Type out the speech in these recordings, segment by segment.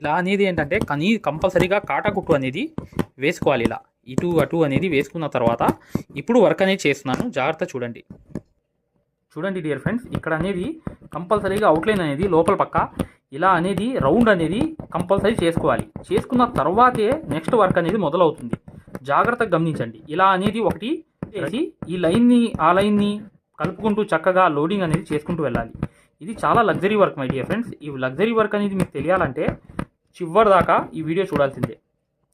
ఇలా అనేది ఏంటంటే కనీ కంపల్సరీగా కాటాకుట్టు అనేది వేసుకోవాలి ఇలా. ఇటు అటు అనేది వేసుకున్న తర్వాత ఇప్పుడు వర్క్ అనేది చేస్తున్నాను. జాగ్రత్త చూడండి. చూడండి డియర్ ఫ్రెండ్స్ ఇక్కడ అనేది కంపల్సరీగా అవుట్లైన్ అనేది లోపల పక్క ఇలా అనేది రౌండ్ అనేది కంపల్సరీ చేసుకోవాలి. చేసుకున్న తర్వాతే నెక్స్ట్ వర్క్ అనేది మొదలవుతుంది. జాగ్రత్తగా గమనించండి. ఇలా అనేది ఒకటి చేసి ఈ లైన్ని ఆ లైన్ని కలుపుకుంటూ చక్కగా లోడింగ్ అనేది చేసుకుంటూ వెళ్ళాలి. ఇది చాలా luxury work my dear friends. ఈ లగ్జరీ వర్క్ అనేది మీకు తెలియాలంటే చివరి దాకా ఈ వీడియో చూడాల్సిందే.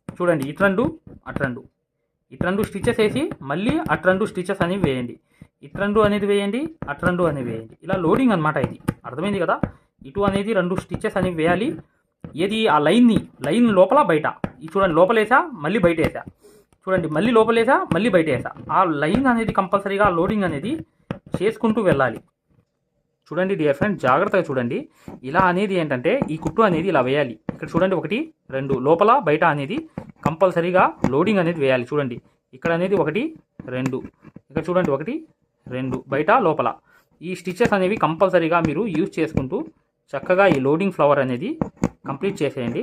చూడండి ఇట్రండు అట్రండు. ఇట్రండు స్టిచెస్ వేసి మళ్ళీ అట్రండు స్టిచెస్ అనేవి వేయండి. ఇట్రండు అనేది వేయండి అట్రండు అనేది వేయండి. ఇలా లోడింగ్ అనమాట ఇది. అర్థమైంది కదా? ఇటు అనేది రెండు స్టిచెస్ అనేవి వేయాలి. ఏది? ఆ లైన్ని లైన్ లోపల బయట. ఇది చూడండి లోపలేసా మళ్ళీ బయట వేసా చూడండి మళ్ళీ లోపలేసా మళ్ళీ బయట వేసా ఆ లైన్ అనేది కంపల్సరీగా లోడింగ్ అనేది చేసుకుంటూ వెళ్ళాలి. చూడండి డియర్ ఫ్రెండ్ జాగ్రత్తగా చూడండి. ఇలా అనేది ఏంటంటే ఈ కుట్టు అనేది ఇలా వేయాలి. ఇక్కడ చూడండి ఒకటి రెండు లోపల బయట అనేది కంపల్సరీగా లోడింగ్ అనేది వేయాలి. చూడండి ఇక్కడ అనేది ఒకటి రెండు ఇక్కడ చూడండి ఒకటి రెండు బయట లోపల. ఈ స్టిచెస్ అనేవి కంపల్సరీగా మీరు యూజ్ చేసుకుంటూ చక్కగా ఈ లోడింగ్ ఫ్లవర్ అనేది కంప్లీట్ చేసేయండి.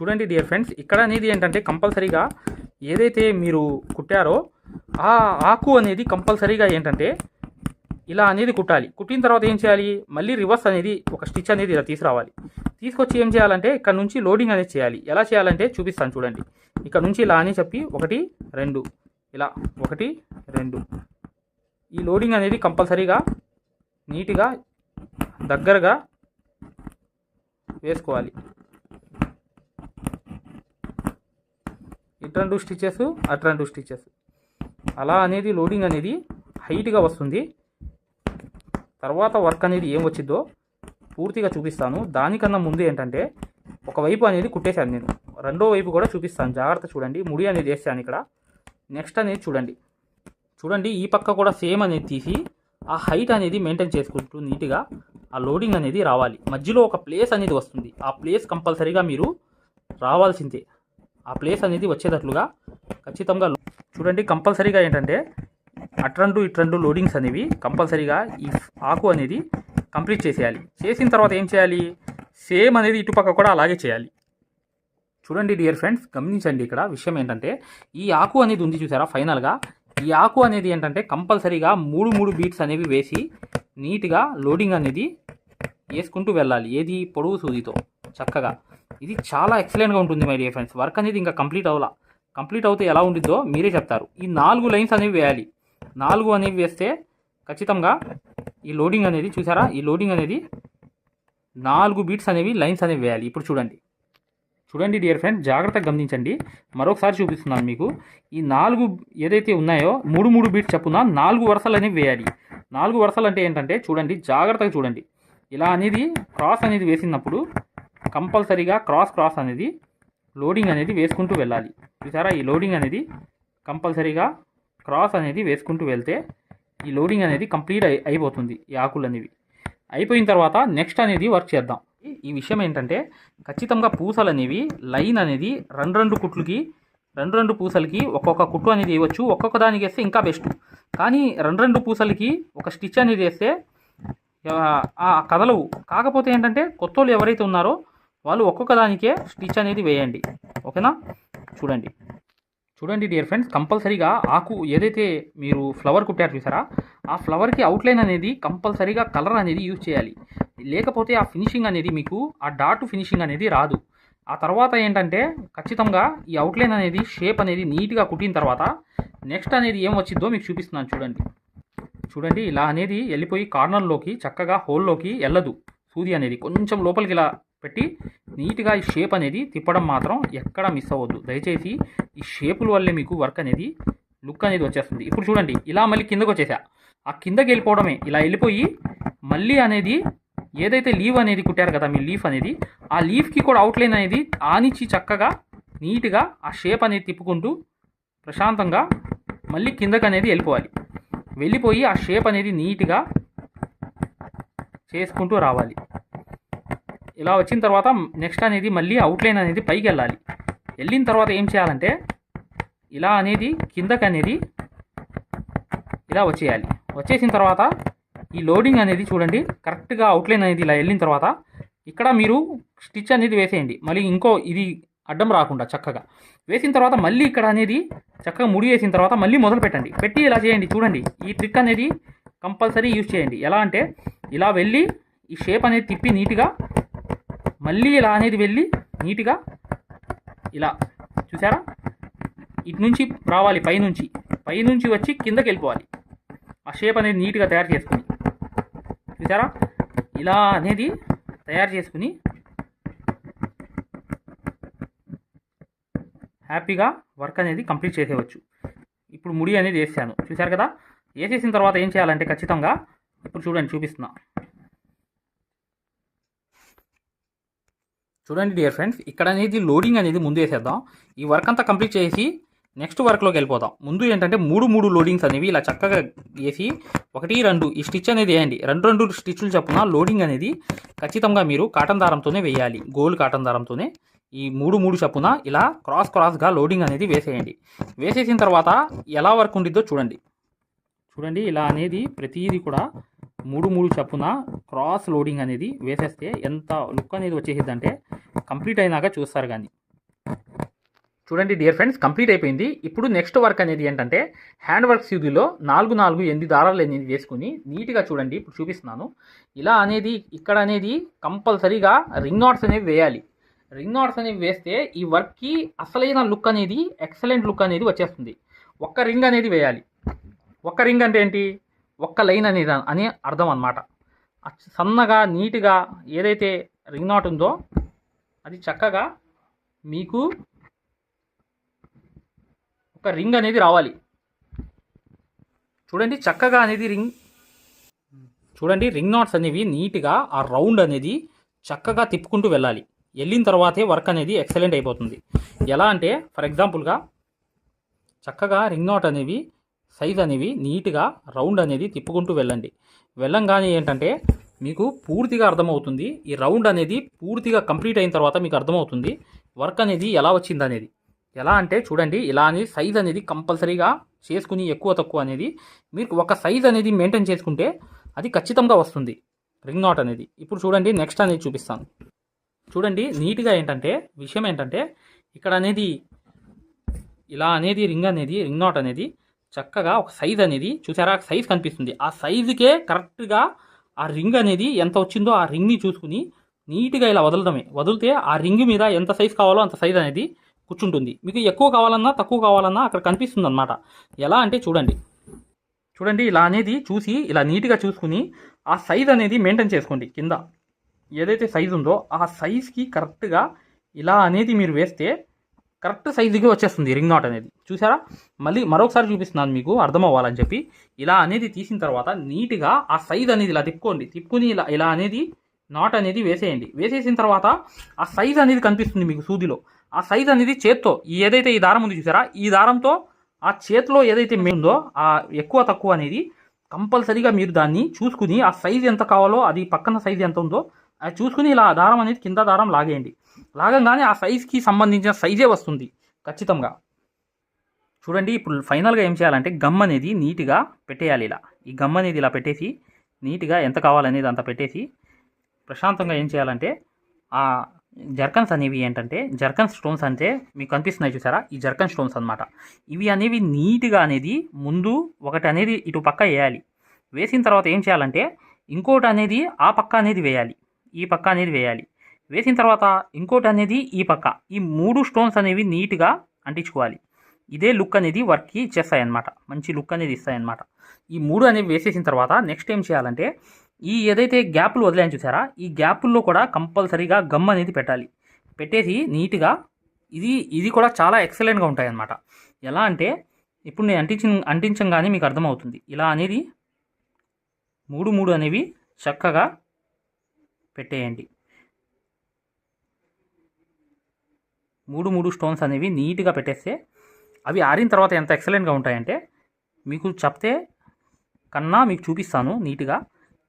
చూడండి డియర్ ఫ్రెండ్స్ ఇక్కడ అనేది ఏంటంటే కంపల్సరీగా ఏదైతే మీరు కుట్టారో ఆ ఆకు అనేది కంపల్సరీగా ఏంటంటే ఇలా అనేది కుట్టాలి. కుట్టిన తర్వాత ఏం చేయాలి? మళ్ళీ రివర్స్ అనేది ఒక స్టిచ్ అనేది ఇలా తీసుకురావాలి. తీసుకొచ్చి ఏం చేయాలంటే ఇక్కడ నుంచి లోడింగ్ అనేది చేయాలి. ఎలా చేయాలంటే చూపిస్తాను చూడండి. ఇక్కడ నుంచి ఇలా అని చెప్పి ఒకటి రెండు. ఇలా ఒకటి రెండు. ఈ లోడింగ్ అనేది కంపల్సరీగా నీట్గా దగ్గరగా వేసుకోవాలి. ఇటు స్టిచెస్ అటు స్టిచెస్ అలా అనేది లోడింగ్ అనేది హైట్గా వస్తుంది. తర్వాత వర్క్ అనేది ఏం వచ్చిందో పూర్తిగా చూపిస్తాను. దానికన్నా ముందు ఏంటంటే ఒకవైపు అనేది కుట్టేశాను నేను. రెండో వైపు కూడా చూపిస్తాను. జాగ్రత్త చూడండి. ముడి అనేది వేసాను ఇక్కడ. నెక్స్ట్ అనేది చూడండి. చూడండి ఈ పక్క కూడా సేమ్ అనేది తీసి ఆ హైట్ అనేది మెయింటైన్ చేసుకుంటూ నీట్గా ఆ లోడింగ్ అనేది రావాలి. మధ్యలో ఒక ప్లేస్ అనేది వస్తుంది. ఆ ప్లేస్ కంపల్సరీగా మీరు రావాల్సిందే. ఆ ప్లేస్ అనేది వచ్చేటట్లుగా ఖచ్చితంగా చూడండి కంపల్సరీగా ఏంటంటే అట్రండు ఇట్రండు లోడింగ్స్ అనేవి కంపల్సరీగా ఈ ఆకు అనేది కంప్లీట్ చేసేయాలి. చేసిన తర్వాత ఏం చేయాలి? సేమ్ అనేది ఇటుపక్క కూడా అలాగే చేయాలి. చూడండి డియర్ ఫ్రెండ్స్ గమనించండి ఇక్కడ విషయం ఏంటంటే ఈ ఆకు అనేది ఉంది చూసారా? ఫైనల్గా ఈ ఆకు అనేది ఏంటంటే కంపల్సరీగా మూడు మూడు బీట్స్ అనేవి వేసి నీట్గా లోడింగ్ అనేది వేసుకుంటూ వెళ్ళాలి. ఏది? పొడవు సూదితో చక్కగా. ఇది చాలా ఎక్సలెంట్గా ఉంటుంది మై డియర్ ఫ్రెండ్స్ వర్క్ అనేది ఇంకా కంప్లీట్ అవ్వాల. కంప్లీట్ అవుతే ఎలా ఉంటుందో మీరే చెప్తారు. ఈ నాలుగు లైన్స్ అనేవి వేయాలి. నాలుగు అనేవి వేస్తే ఖచ్చితంగా ఈ లోడింగ్ అనేది చూసారా? ఈ లోడింగ్ అనేది నాలుగు బీట్స్ అనేవి లైన్స్ అనేవి వేయాలి. ఇప్పుడు చూడండి. చూడండి డియర్ ఫ్రెండ్ జాగ్రత్తగా గమనించండి. మరొకసారి చూపిస్తున్నాను మీకు. ఈ నాలుగు ఏదైతే ఉన్నాయో మూడు మూడు బీట్స్ చెప్పున నాలుగు వరుసలు అనేవి వేయాలి. నాలుగు వరుసలు అంటే ఏంటంటే చూడండి జాగ్రత్తగా చూడండి. ఇలా అనేది క్రాస్ అనేది వేసినప్పుడు కంపల్సరీగా క్రాస్ క్రాస్ అనేది లోడింగ్ అనేది వేసుకుంటూ వెళ్ళాలి. చూసారా? ఈ లోడింగ్ అనేది కంపల్సరీగా క్రాస్ అనేది వేసుకుంటూ వెళ్తే ఈ లోడింగ్ అనేది కంప్లీట్ అయి అయిపోతుంది ఈ ఆకులు అనేవి. అయిపోయిన తర్వాత నెక్స్ట్ అనేది వర్క్ చేద్దాం. ఈ- విషయం ఏంటంటే ఖచ్చితంగా పూసలు అనేవి లైన్ అనేది రెండు రెండు కుట్లకి రెండు రెండు పూసలకి ఒక్కొక్క కుట్టు అనేది వేయవచ్చు. ఒక్కొక్క దానికి వేస్తే ఇంకా బెస్ట్. కానీ రెండు రెండు పూసలకి ఒక స్టిచ్ అనేది వేస్తే కదలవు. కాకపోతే ఏంటంటే కొత్త వాళ్ళు ఎవరైతే ఉన్నారో వాళ్ళు ఒక్కొక్క దానికే స్టిచ్ అనేది వేయండి. ఓకేనా? చూడండి. చూడండి డియర్ ఫ్రెండ్స్ కంపల్సరీగా ఆకు ఏదైతే మీరు ఫ్లవర్ కుట్టారు చూసారా ఆ ఫ్లవర్కి అవుట్లైన్ అనేది కంపల్సరీగా కలర్ అనేది యూజ్ చేయాలి. లేకపోతే ఆ ఫినిషింగ్ అనేది మీకు ఆ డాట్ ఫినిషింగ్ అనేది రాదు. ఆ తర్వాత ఏంటంటే ఖచ్చితంగా ఈ అవుట్లైన్ అనేది షేప్ అనేది నీట్గా కుట్టిన తర్వాత నెక్స్ట్ అనేది ఏం వచ్చిందో మీకు చూపిస్తున్నాను చూడండి. చూడండి ఇలా అనేది వెళ్ళిపోయి కార్నర్లోకి చక్కగా హోల్లోకి వెళ్ళదు. సూది అనేది కొంచెం లోపలికి ఇలా పెట్టి నీట్గా ఈ షేప్ అనేది తిప్పడం మాత్రం ఎక్కడ మిస్ అవ్వద్దు. దయచేసి ఈ షేపుల వల్లే మీకు వర్క్ అనేది లుక్ అనేది వచ్చేస్తుంది. ఇప్పుడు చూడండి ఇలా మళ్ళీ కిందకు వచ్చేసా. ఆ కిందకి వెళ్ళిపోవడమే. ఇలా వెళ్ళిపోయి మళ్ళీ అనేది ఏదైతే లీవ్ అనేది కుట్టారు కదా మీ లీఫ్ అనేది ఆ లీఫ్కి కూడా అవుట్లైన్ అనేది ఆనిచ్చి చక్కగా నీట్గా ఆ షేప్ అనేది తిప్పుకుంటూ ప్రశాంతంగా మళ్ళీ కిందకు అనేది వెళ్ళిపోవాలి. వెళ్ళిపోయి ఆ షేప్ అనేది నీట్గా చేసుకుంటూ రావాలి. ఇలా వచ్చిన తర్వాత నెక్స్ట్ అనేది మళ్ళీ అవుట్లైన్ అనేది పైకి వెళ్ళాలి. వెళ్ళిన తర్వాత ఏం చేయాలంటే ఇలా అనేది కిందకు అనేది ఇలా వచ్చేయాలి. వచ్చేసిన తర్వాత ఈ లోడింగ్ అనేది చూడండి కరెక్ట్గా అవుట్లైన్ అనేది ఇలా వెళ్ళిన తర్వాత ఇక్కడ మీరు స్టిచ్ అనేది వేసేయండి. మళ్ళీ ఇంకో ఇది అడ్డం రాకుండా చక్కగా. వేసిన తర్వాత మళ్ళీ ఇక్కడ అనేది చక్కగా ముడి వేసిన తర్వాత మళ్ళీ మొదలు పెట్టండి. పెట్టి ఇలా చేయండి. చూడండి ఈ ట్రిక్ అనేది కంపల్సరీ యూజ్ చేయండి. ఎలా అంటే ఇలా వెళ్ళి ఈ షేప్ అనేది తిప్పి నీట్గా మళ్ళీ ఇలా అనేది వెళ్ళి నీట్గా ఇలా చూసారా? ఇటు నుంచి రావాలి పైనుంచి పైనుంచి వచ్చి కిందకి వెళ్ళిపోవాలి. ఆ షేప్ అనేది నీట్గా తయారు చేసుకుని. చూసారా? ఇలా అనేది తయారు చేసుకుని హ్యాపీగా వర్క్ అనేది కంప్లీట్ చేసేయవచ్చు. ఇప్పుడు ముడి అనేది వేసాను. చూశారు కదా? వేసేసిన తర్వాత ఏం చేయాలంటే ఖచ్చితంగా ఇప్పుడు చూడండి చూపిస్తున్నా. చూడండి డియర్ ఫ్రెండ్స్ ఇక్కడ అనేది లోడింగ్ అనేది ముందు వేసేద్దాం. ఈ వర్క్ అంతా కంప్లీట్ చేసి నెక్స్ట్ వర్క్లోకి వెళ్ళిపోదాం. ముందు ఏంటంటే మూడు మూడు లోడింగ్స్ అనేవి ఇలా చక్కగా వేసి ఒకటి రెండు ఈ స్టిచ్ అనేది వేయండి. రెండు రెండు స్టిచ్లు చొప్పున లోడింగ్ అనేది ఖచ్చితంగా మీరు కాటన్ దారంతోనే వేయాలి. గోల్డ్ కాటన్ దారంతోనే ఈ మూడు మూడు చప్పున ఇలా క్రాస్ క్రాస్గా లోడింగ్ అనేది వేసేయండి. వేసేసిన తర్వాత ఎలా వర్క్ ఉండిద్దో చూడండి. చూడండి ఇలా అనేది ప్రతిదీ కూడా మూడు మూడు చప్పున క్రాస్ లోడింగ్ అనేది వేసేస్తే ఎంత లుక్ అనేది వచ్చేసిద్దంటే కంప్లీట్ అయినాక చూస్తారు కానీ చూడండి డియర్ ఫ్రెండ్స్ కంప్లీట్ అయిపోయింది. ఇప్పుడు నెక్స్ట్ వర్క్ అనేది ఏంటంటే హ్యాండ్ వర్క్ సూదిలో నాలుగు నాలుగు ఎనిమిది దారాలు అనేది వేసుకుని నీట్గా చూడండి. ఇప్పుడు చూపిస్తున్నాను. ఇలా అనేది ఇక్కడ అనేది కంపల్సరీగా రింగ్ నాట్స్ అనేవి వేయాలి. రింగ్ నాట్స్ అనేవి వేస్తే ఈ వర్క్కి అసలైన లుక్ అనేది ఎక్సలెంట్ లుక్ అనేది వచ్చేస్తుంది. ఒక్క రింగ్ అనేది వేయాలి. ఒక్క రింగ్ అంటే ఏంటి? ఒక్క లైన్ అనేది అని అర్థం అనమాట సన్నగా నీట్గా ఏదైతే రింగ్ నాట్ ఉందో అది చక్కగా మీకు ఒక రింగ్ అనేది రావాలి. చూడండి చక్కగా అనేది రింగ్ చూడండి రింగ్ నాట్స్ అనేవి నీట్గా ఆ రౌండ్ అనేది చక్కగా తిప్పుకుంటూ వెళ్ళాలి. వెళ్ళిన తర్వాతే వర్క్ అనేది ఎక్సలెంట్ అయిపోతుంది. ఎలా అంటే ఫర్ ఎగ్జాంపుల్గా చక్కగా రింగ్ నాట్ అనేవి సైజ్ అనేవి నీట్గా రౌండ్ అనేది తిప్పుకుంటూ వెళ్ళండి. వెళ్ళంగానే ఏంటంటే మీకు పూర్తిగా అర్థమవుతుంది. ఈ రౌండ్ అనేది పూర్తిగా కంప్లీట్ అయిన తర్వాత మీకు అర్థమవుతుంది. వర్క్ అనేది ఎలా వచ్చింది అనేది. ఎలా అంటే చూడండి ఇలా అనేది సైజ్ అనేది కంపల్సరీగా చేసుకుని ఎక్కువ తక్కువ అనేది. మీకు ఒక సైజ్ అనేది మెయింటైన్ చేసుకుంటే అది ఖచ్చితంగా వస్తుంది. రింగ్ నాట్ అనేది. ఇప్పుడు చూడండి నెక్స్ట్ అనేది చూపిస్తాను. చూడండి నీట్గా ఏంటంటే విషయం ఏంటంటే ఇక్కడ అనేది ఇలా అనేది రింగ్ అనేది రింగ్ నాట్ అనేది చక్కగా ఒక సైజ్ అనేది చూసారా? సైజ్ కనిపిస్తుంది. ఆ సైజుకే కరెక్ట్గా ఆ రింగ్ అనేది ఎంత వచ్చిందో ఆ రింగ్ని చూసుకుని నీట్గా ఇలా వదలడమే. వదిలితే ఆ రింగ్ మీద ఎంత సైజ్ కావాలో అంత సైజ్ అనేది కూర్చుంటుంది. మీకు ఎక్కువ కావాలన్నా తక్కువ కావాలన్నా అక్కడ కనిపిస్తుంది అనమాట ఎలా అంటే చూడండి. చూడండి ఇలా అనేది చూసి ఇలా నీట్గా చూసుకుని ఆ సైజ్ అనేది మెయింటైన్ చేసుకోండి కింద. ఏదైతే సైజు ఉందో ఆ సైజ్కి కరెక్ట్గా ఇలా అనేది మీరు వేస్తే కరెక్ట్ సైజుకి వచ్చేస్తుంది రింగ్ నాట్ అనేది. చూసారా? మళ్ళీ మరొకసారి చూపిస్తున్నాను మీకు అర్థం అవ్వాలని చెప్పి. ఇలా అనేది తీసిన తర్వాత నీట్గా ఆ సైజ్ అనేది ఇలా తిప్పుకోండి. తిప్పుకుని ఇలా ఇలా అనేది నాట్ అనేది వేసేయండి. వేసేసిన తర్వాత ఆ సైజ్ అనేది కనిపిస్తుంది మీకు సూదిలో. ఆ సైజ్ అనేది చేత్తో ఈ ఏదైతే ఈ దారం ఉంది చూసారా? ఈ దారంతో ఆ చేతిలో ఏదైతే ఉందో ఆ ఎక్కువ తక్కువ అనేది కంపల్సరీగా మీరు దాన్ని చూసుకుని ఆ సైజ్ ఎంత కావాలో అది పక్కన సైజ్ ఎంత ఉందో అది చూసుకుని ఇలా ఆ దారం అనేది కింద దారం లాగేయండి. లాగంగానే ఆ సైజ్కి సంబంధించిన సైజే వస్తుంది. ఖచ్చితంగా. చూడండి ఇప్పుడు ఫైనల్గా ఏం చేయాలంటే గమ్ అనేది నీట్గా పెట్టేయాలి ఇలా. ఈ గమ్ అనేది ఇలా పెట్టేసి నీట్గా ఎంత కావాలనేది అంత పెట్టేసి ప్రశాంతంగా ఏం చేయాలంటే ఆ జర్కన్స్ అనేవి ఏంటంటే జర్కన్ స్టోన్స్ అంటే మీకు కనిపిస్తున్నాయి చూసారా? ఈ జర్కన్ స్టోన్స్ అన్నమాట. ఇవి అనేవి నీట్గా అనేది ముందు ఒకటి అనేది ఇటు పక్క వేయాలి. వేసిన తర్వాత ఏం చేయాలంటే ఇంకోటి అనేది ఆ పక్క అనేది వేయాలి. ఈ పక్క అనేది వేయాలి. వేసిన తర్వాత ఇంకోటి అనేది ఈ పక్క. ఈ మూడు స్టోన్స్ అనేవి నీట్గా అంటించుకోవాలి. ఇదే లుక్ అనేది వర్క్కి ఇచ్చేస్తాయన్నమాట మంచి లుక్ అనేది ఇస్తాయి అనమాట ఈ మూడు అనేవి వేసేసిన తర్వాత నెక్స్ట్ ఏం చేయాలంటే ఈ ఏదైతే గ్యాప్లు వదిలాయని చూసారా ఈ గ్యాపుల్లో కూడా కంపల్సరీగా గమ్ అనేది పెట్టాలి. పెట్టేసి నీట్గా ఇది ఇది కూడా చాలా ఎక్సలెంట్గా ఉంటాయి అనమాట ఎలా అంటే ఇప్పుడు నేను అంటించి అంటించంగానే మీకు అర్థమవుతుంది. ఇలా అనేది మూడు మూడు అనేవి చక్కగా పెట్టేయండి. మూడు మూడు స్టోన్స్ అనేవి నీట్గా పెట్టేస్తే అవి ఆరిన తర్వాత ఎంత ఎక్సలెంట్గా ఉంటాయంటే మీకు చెప్తే కన్నా మీకు చూపిస్తాను నీట్గా.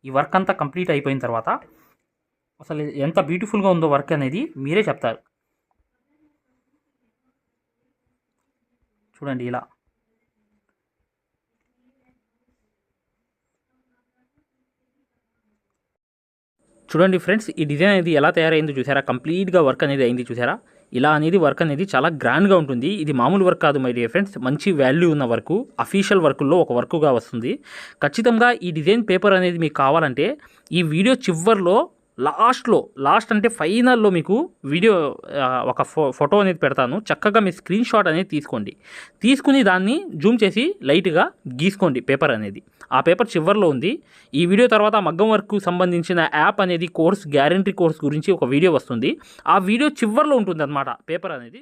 ఈ వర్క్ అంతా కంప్లీట్ అయిపోయిన తర్వాత అసలు ఎంత బ్యూటిఫుల్గా ఉందో వర్క్ అనేది మీరే చెప్తారు. చూడండి ఇలా. చూడండి ఫ్రెండ్స్ ఈ డిజైన్ అనేది ఎలా తయారైందో చూసారా? కంప్లీట్గా వర్క్ అనేది అయింది చూసారా? ఇలా అనేది వర్క్ అనేది చాలా గ్రాండ్గా ఉంటుంది. ఇది మామూలు వర్క్ కాదు మై డియర్ ఫ్రెండ్స్ మంచి వాల్యూ ఉన్న వర్క్ అఫీషియల్ వర్కుల్లో ఒక వర్క్గా వస్తుంది. ఖచ్చితంగా ఈ డిజైన్ పేపర్ అనేది మీకు కావాలంటే ఈ వీడియో చివర్లో లాస్ట్లో లాస్ట్ అంటే ఫైనల్లో మీకు వీడియో ఒక ఫో ఫోటో అనేది పెడతాను. చక్కగా మీ స్క్రీన్ షాట్ అనేది తీసుకోండి. తీసుకుని దాన్ని జూమ్ చేసి లైట్గా గీసుకోండి పేపర్ అనేది. ఆ పేపర్ చివర్లో ఉంది. ఈ వీడియో తర్వాత మగ్గం వర్క్ సంబంధించిన యాప్ అనేది కోర్స్ గ్యారంటీ కోర్స్ గురించి ఒక వీడియో వస్తుంది. ఆ వీడియో చివర్లో ఉంటుంది అనమాట పేపర్ అనేది.